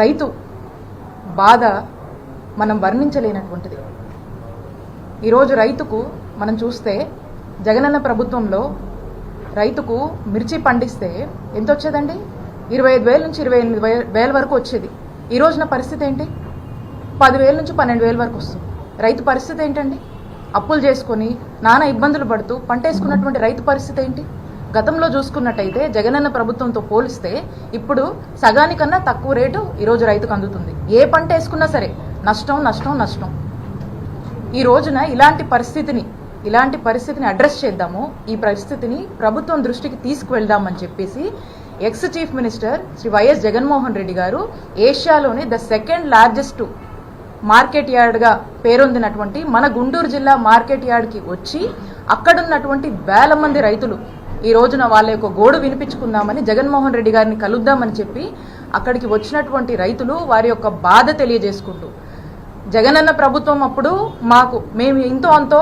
రైతు బాధ మనం వర్ణించలేనటువంటిది. ఈరోజు రైతుకు మనం చూస్తే జగనన్న ప్రభుత్వంలో రైతుకు మిర్చి పండిస్తే ఎంత వచ్చేదండి ఇరవై ఐదు వేల నుంచి ఇరవై ఎనిమిది వేల వరకు వచ్చేది. ఈ రోజున పరిస్థితి ఏంటి? పదివేల నుంచి పన్నెండు వేల వరకు వస్తుంది. రైతు పరిస్థితి ఏంటండి? అప్పులు చేసుకొని నానా ఇబ్బందులు పడుతూ పంట వేసుకున్నటువంటి రైతు పరిస్థితి ఏంటి? గతంలో చూసుకున్నట్టయితే జగనన్న ప్రభుత్వంతో పోలిస్తే ఇప్పుడు సగానికన్నా తక్కువ రేటు ఈరోజు రైతుకు అందుతుంది. ఏ పంట వేసుకున్నా సరే నష్టం నష్టం నష్టం. ఈ రోజున ఇలాంటి పరిస్థితిని ఇలాంటి పరిస్థితిని అడ్రస్ చేద్దాము. ఈ పరిస్థితిని ప్రభుత్వం దృష్టికి తీసుకువెళ్దామని చెప్పేసి ex chief minister Shri YS Jaganmohan Reddy గారు ఏషియాలోని ద సెకండ్ లార్జెస్ట్ మార్కెట్ యార్డ్గా పేరొందినటువంటి మన గుంటూరు జిల్లా మార్కెట్ యార్డ్కి వచ్చి అక్కడున్నటువంటి వేల మంది రైతులు ఈ రోజున వాళ్ళ యొక్క గోడు వినిపించుకుందామని జగన్మోహన్ రెడ్డి గారిని కలుద్దామని చెప్పి అక్కడికి వచ్చినటువంటి రైతులు వారి యొక్క బాధ తెలియజేసుకుంటూ జగనన్న ప్రభుత్వం అప్పుడు మాకు మేము ఇంతో అంతో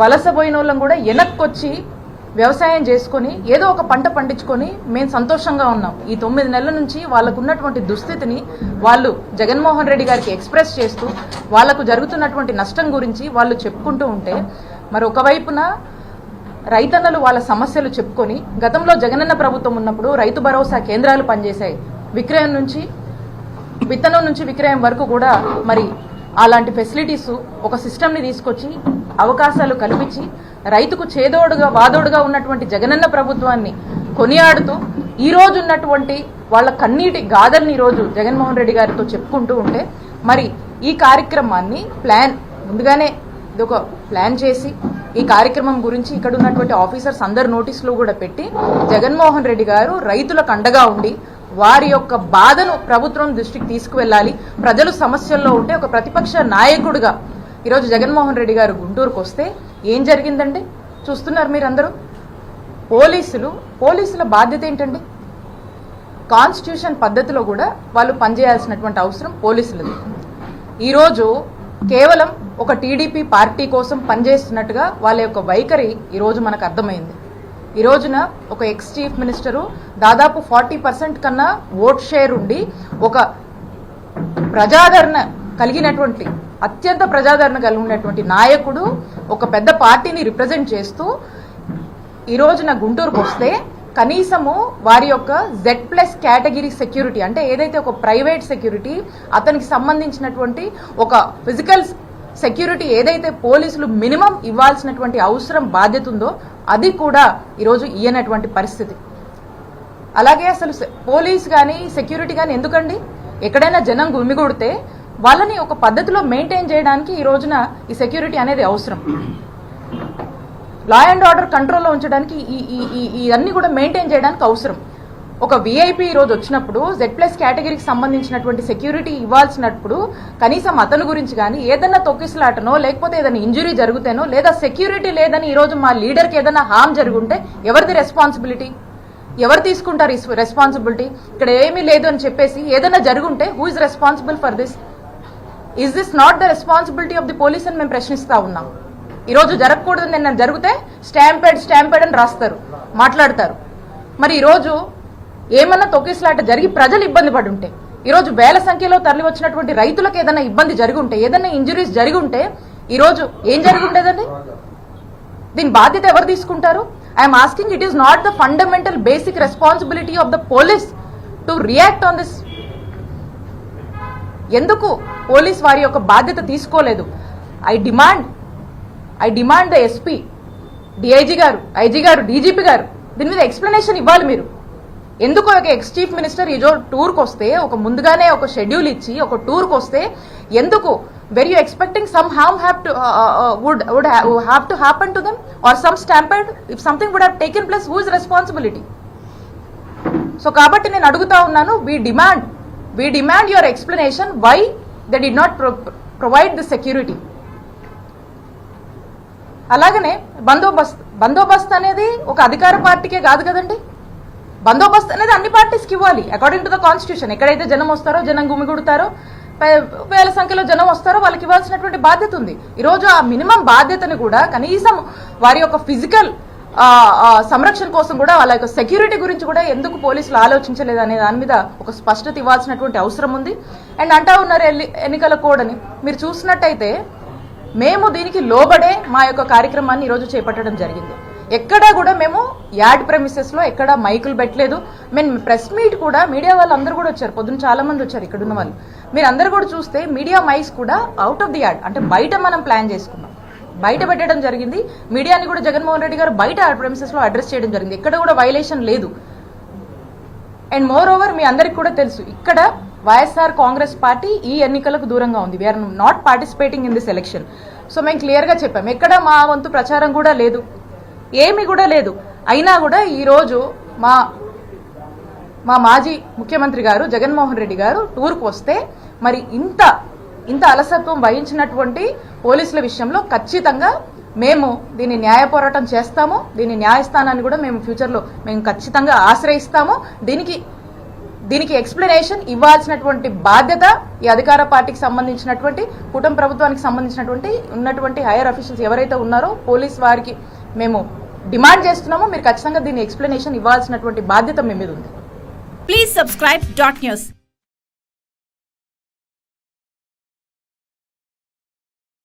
వలసపోయిన వాళ్ళం కూడా వెనక్కొచ్చి వ్యవసాయం చేసుకొని ఏదో ఒక పంట పండించుకొని మేము సంతోషంగా ఉన్నాం. ఈ తొమ్మిది నెలల నుంచి వాళ్ళకు ఉన్నటువంటి దుస్థితిని వాళ్ళు జగన్మోహన్ రెడ్డి గారికి ఎక్స్ప్రెస్ చేస్తూ వాళ్ళకు జరుగుతున్నటువంటి నష్టం గురించి వాళ్ళు చెప్పుకుంటూ ఉంటే మరి ఒకవైపున రైతన్నలు వాళ్ళ సమస్యలు చెప్పుకొని గతంలో జగనన్న ప్రభుత్వం ఉన్నప్పుడు రైతు భరోసా కేంద్రాలు పనిచేశాయి. విక్రయం నుంచి విత్తనం నుంచి విక్రయం వరకు కూడా మరి అలాంటి ఫెసిలిటీస్ ఒక సిస్టమ్ని తీసుకొచ్చి అవకాశాలు కల్పించి రైతుకు చేదోడుగా వాదోడుగా ఉన్నటువంటి జగనన్న ప్రభుత్వాన్ని కొనియాడుతూ ఈ రోజు ఉన్నటువంటి వాళ్ళ కన్నీటి గాథల్ని ఈరోజు జగన్మోహన్ రెడ్డి గారితో చెప్పుకుంటూ ఉంటే మరి ఈ కార్యక్రమాన్ని ప్లాన్ ముందుగానే ఇది ఒక ప్లాన్ చేసి ఈ కార్యక్రమం గురించి ఇక్కడ ఉన్నటువంటి ఆఫీసర్స్ అందరు నోటీసులు కూడా పెట్టి జగన్మోహన్ రెడ్డి గారు రైతులకు అండగా ఉండి వారి యొక్క బాధను ప్రభుత్వం దృష్టికి తీసుకువెళ్ళాలి. ప్రజలు సమస్యల్లో ఉంటే ఒక ప్రతిపక్ష నాయకుడిగా ఈరోజు జగన్మోహన్ రెడ్డి గారు గుంటూరుకు వస్తే ఏం జరిగిందండి? చూస్తున్నారు మీరందరూ? పోలీసులు పోలీసుల బాధ్యత ఏంటండి? కాన్స్టిట్యూషన్ పద్ధతిలో కూడా వాళ్ళు పనిచేయాల్సినటువంటి అవసరం పోలీసులది. ఈరోజు కేవలం ఒక టీడీపీ పార్టీ కోసం పనిచేస్తున్నట్టుగా వాళ్ళ యొక్క వైఖరి ఈరోజు మనకు అర్థమైంది. ఈ రోజున ఒక ఎక్స్ చీఫ్ మినిస్టరు దాదాపు ఫార్టీ పర్సెంట్ కన్నా ఓట్ షేర్ ఉండి ఒక ప్రజాదరణ కలిగినటువంటి అత్యంత ప్రజాదరణ కలిగినటువంటి నాయకుడు ఒక పెద్ద పార్టీని రిప్రజెంట్ చేస్తూ ఈ రోజున గుంటూరుకు వస్తే కనీసము వారి యొక్క జెడ్ ప్లస్ కేటగిరీ సెక్యూరిటీ అంటే ఏదైతే ఒక ప్రైవేట్ సెక్యూరిటీ అతనికి సంబంధించినటువంటి ఒక ఫిజికల్ సెక్యూరిటీ ఏదైతే పోలీసులు మినిమం ఇవ్వాల్సినటువంటి అవసరం బాధ్యత ఉందో అది కూడా ఈరోజు ఇయ్యనటువంటి పరిస్థితి. అలాగే అసలు పోలీస్ కానీ సెక్యూరిటీ కానీ ఎందుకండి? ఎక్కడైనా జనం గుమిగూడితే వాళ్ళని ఒక పద్ధతిలో మెయింటైన్ చేయడానికి ఈ రోజున ఈ సెక్యూరిటీ అనేది అవసరం. లా అండ్ ఆర్డర్ కంట్రోల్లో ఉంచడానికి ఈ ఈ కూడా మెయింటైన్ చేయడానికి అవసరం. ఒక విఐపి ఈ రోజు వచ్చినప్పుడు జెడ్ ప్లస్ కేటగిరీకి సంబంధించినటువంటి సెక్యూరిటీ ఇవ్వాల్సినప్పుడు కనీసం అతని గురించి కానీ ఏదైనా తొక్కిసలాటనో లేకపోతే ఏదైనా ఇంజురీ జరిగితేనో లేదా సెక్యూరిటీ లేదని ఈరోజు మా లీడర్కి ఏదైనా హామ్ జరుగుంటే ఎవరిది రెస్పాన్సిబిలిటీ ఎవరు తీసుకుంటారు రెస్పాన్సిబిలిటీ ఇక్కడ ఏమీ లేదు అని చెప్పేసి ఏదైనా జరుగుంటే who is responsible for this is this not the responsibility of the police అని మేము ప్రశ్నిస్తా ఉన్నాం. ఈ రోజు జరగకూడదు నిన్న జరిగితే స్టాంపెడ్ స్టాంపెడ్ అని రాస్తారు మాట్లాడతారు. మరి ఈరోజు ఏమన్నా తొక్కిసలాట జరిగి ప్రజలు ఇబ్బంది పడి ఉంటే ఈరోజు వేల సంఖ్యలో తరలి వచ్చినటువంటి రైతులకు ఏదైనా ఇబ్బంది జరిగి ఉంటే ఏదైనా ఇంజురీస్ జరిగి ఉంటే ఈరోజు ఏం జరిగి ఉండేదండి దీని బాధ్యత ఎవరు తీసుకుంటారు? I am asking it is not the fundamental basic responsibility of the police to react on this ఎందుకు పోలీస్ వారి యొక్క బాధ్యత తీసుకోలేదు? I demand I demand the SP DIG గారు ఐజీ గారు డీజీపీ గారు దీని మీద ఎక్స్ప్లెనేషన్ ఇవ్వాలి మీరు. ఎందుకు ఒక ఎక్స్ చీఫ్ మినిస్టర్ ఈజో టూర్కి వస్తే ఒక ముందుగానే ఒక షెడ్యూల్ ఇచ్చి ఒక టూర్కి వస్తే ఎందుకు? Were you expecting some harm have to would would have to happen to them or some stampede if something would have taken plus who is responsibility so కాబట్టి నేను అడుగుతా ఉన్నాను we demand we demand your explanation why they did not provide the security అలాగనే బందోబస్త్ బందోబస్త్ అనేది ఒక అధికార పార్టీకే కాదు కదండి? బందోబస్త్ అనేది అన్ని పార్టీస్కి ఇవ్వాలి. అకార్డింగ్ టు ద కాన్స్టిట్యూషన్ ఎక్కడైతే జనం వస్తారో జనం గుమిగుడతారో వేల సంఖ్యలో జనం వస్తారో వాళ్ళకి ఇవ్వాల్సినటువంటి బాధ్యత ఉంది. ఈరోజు ఆ మినిమం బాధ్యతని కూడా కనీసం వారి యొక్క ఫిజికల్ సంరక్షణ కోసం కూడా వాళ్ళ యొక్క సెక్యూరిటీ గురించి కూడా ఎందుకు పోలీసులు ఆలోచించలేదు అనే దాని మీద ఒక స్పష్టత ఇవ్వాల్సినటువంటి అవసరం ఉంది. అండ్ అంటా ఉన్నారు ఎన్నికల కోడని. మీరు చూసినట్టయితే మేము దీనికి లోబడే మా యొక్క కార్యక్రమాన్ని ఈరోజు చేపట్టడం జరిగింది. ఎక్కడా కూడా మేము యాడ్ ప్రెమిసెస్లో ఎక్కడ మైకులు పెట్టలేదు. మేము ప్రెస్ మీట్ కూడా మీడియా వాళ్ళు అందరూ కూడా వచ్చారు. పొద్దున్న చాలా మంది వచ్చారు ఇక్కడ ఉన్న వాళ్ళు. మీరు అందరూ కూడా చూస్తే మీడియా మైక్స్ కూడా అవుట్ ఆఫ్ ది యాడ్ అంటే బయట మనం ప్లాన్ చేసుకున్నాం. బయట పెట్టడం జరిగింది. మీడియాని కూడా జగన్మోహన్ రెడ్డి గారు బయట ప్రెమిసెస్లో అడ్రస్ చేయడం జరిగింది. ఎక్కడ కూడా వైలేషన్ లేదు. అండ్ మోర్ ఓవర్ మీ అందరికి కూడా తెలుసు ఇక్కడ వైఎస్ఆర్ కాంగ్రెస్ పార్టీ ఈ ఎన్నికలకు దూరంగా ఉంది. We are not participating in this election so మేము క్లియర్గా చెప్పాం. ఎక్కడ మా వంతు ప్రచారం కూడా లేదు. ఏమి కూడా లేదు. అయినా కూడా ఈరోజు మా మా మాజీ ముఖ్యమంత్రి గారు జగన్మోహన్ రెడ్డి గారు టూర్కు వస్తే మరి ఇంత ఇంత అలసత్వం వహించినటువంటి పోలీసుల విషయంలో ఖచ్చితంగా మేము దీన్ని న్యాయ పోరాటం చేస్తాము. దీని న్యాయస్థానాన్ని కూడా మేము ఫ్యూచర్లో మేము ఖచ్చితంగా ఆశ్రయిస్తాము. దీనికి దీనికి ఎక్స్ప్లెనేషన్ ఇవ్వాల్సినటువంటి బాధ్యత ఈ అధికార పార్టీకి సంబంధించినటువంటి కుటుంబ ప్రభుత్వానికి సంబంధించినటువంటి ఉన్నటువంటి హైయర్ అఫీషియల్స్ ఎవరైతే ఉన్నారో పోలీస్ వారికి మేము డిమాండ్ చేస్తున్నామో మీరు ఖచ్చితంగా దీని ఎక్స్ప్లెనేషన్ ఇవ్వాల్సినటువంటి బాధ్యత మీ మీద ఉంది. Please subscribe dot news